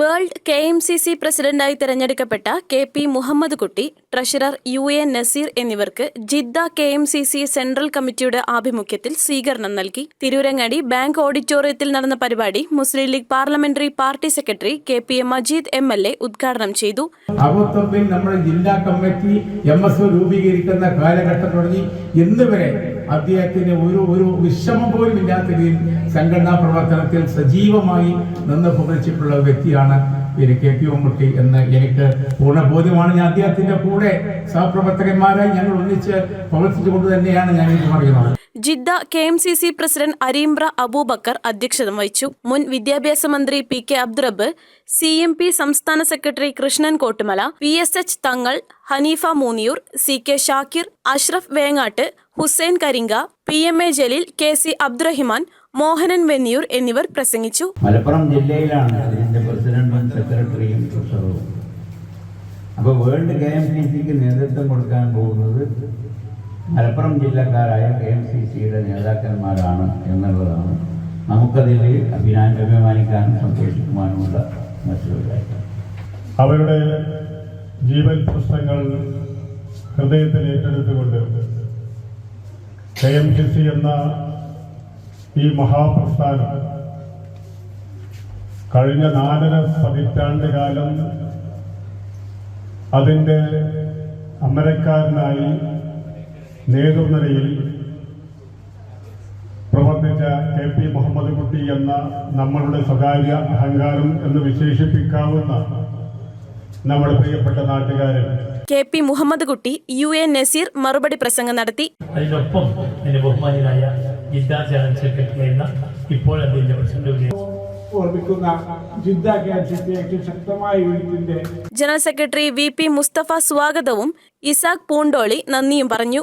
World K M C C പ്രസിഡന്റായി തെരഞ്ഞെടുക്കപ്പെട്ട K P Muhammad കുട്ടി ട്രഷറർ യു എ നസീർ എന്നിവർക്ക് Jeddah K M C C central കമ്മിറ്റിയുടെ ആഭിമുഖ്യത്തിൽ സ്വീകരണം നൽകി. തിരൂരങ്ങാടി ബാങ്ക് ഓഡിറ്റോറിയത്തിൽ നടന്ന പരിപാടി Muslim League parliamentary party secretary K P A Majeed M L A ഉദ്ഘാടനം ചെയ്തു. നമ്മുടെ ജില്ലാ കമ്മിറ്റി എം എസ് രൂപീകരിക്കുന്ന കാലഘട്ടം തുടങ്ങി. അദ്ദേഹത്തിന് ഒരു ഒരു വിഷമം പോലും ഇല്ലാത്ത രീതിയിൽ സംഘടനാ പ്രവർത്തനത്തിൽ സജീവമായി നിന്ന് പുകച്ചിട്ടുള്ള വ്യക്തിയാണ് പിന്നെ കെ പി മമ്മൂട്ടി എന്ന് എനിക്ക് പൂർണ ബോധ്യമാണ്. ഞാൻ അദ്ദേഹത്തിന്റെ കൂടെ സഹപ്രവർത്തകന്മാരായി ഞങ്ങൾ ഒന്നിച്ച് പ്രവർത്തിച്ചുകൊണ്ട് തന്നെയാണ് ഞാൻ ഇത് പറയുന്നത്. Jeddah K M C C president Areembra Aboobacker അധ്യക്ഷത വഹിച്ചു. മുൻ വിദ്യാഭ്യാസ മന്ത്രി P K Abdurabb C M P സംസ്ഥാന secretary Krishnan Kottumala P S H Thangal Haneefa Mooniyur C K Shakir Ashraf Vengatt Hussain Karinka P M A Jaleel K C Abdurahiman Mohanan Venniyur എന്നിവർ പ്രസംഗിച്ചു. മലപ്പുറം ജില്ലയിലാണ് അതിന്റെ പ്രസിഡന്റും സെക്രട്ടറിയും അപ്പോൾ world K M C സിക്ക് നേതൃത്വം കൊടുക്കാൻ പോകുന്നത് മലപ്പുറം ജില്ലക്കാരായ കെ എം സി സിയുടെ നേതാക്കന്മാരാണ് എന്നുള്ളതാണ് നമുക്കതിൽ അഭിനാ അഭിമാനിക്കാനും സന്തോഷിക്കുവാനുമുള്ള മറ്റൊരു അവരുടെ ജീവൻ പ്രശ്നങ്ങൾ ഹൃദയത്തിൽ ഏറ്റെടുത്തുകൊണ്ട് കെ എം സി സി എന്ന ഈ മഹാപ്രസ്ഥാനം കഴിഞ്ഞ നാലര പതിറ്റാണ്ട് കാലം അതിന്റെ അമരക്കാരനായി നേതൃനിരയിൽ പ്രവർത്തിച്ച കെ പി മുഹമ്മദ് കുട്ടി എന്ന നമ്മളുടെ സ്വകാര്യ അഹങ്കാരം എന്ന് വിശേഷിപ്പിക്കാവുന്ന നമ്മുടെ പ്രിയപ്പെട്ട നാട്ടുകാരൻ. കെ പി മുഹമ്മദ് കുട്ടി യു എ നസീർ മറുപടി പ്രസംഗം നടത്തി. അതിനൊപ്പം എന്റെ ബഹുമാനിയായ ജിദ്ദ ജനറൽ സെക്രട്ടറി എന്ന ഇപ്പോൾ പ്രസിഡന്റ് ഓർമ്മിക്കുന്ന ജിദ്ദ ശക്തമായ യൂണിറ്റിന്റെ general secretary V P Musthafa സ്വാഗതവും ഇസാഖ് പൂണ്ടോളി നന്ദിയും പറഞ്ഞു.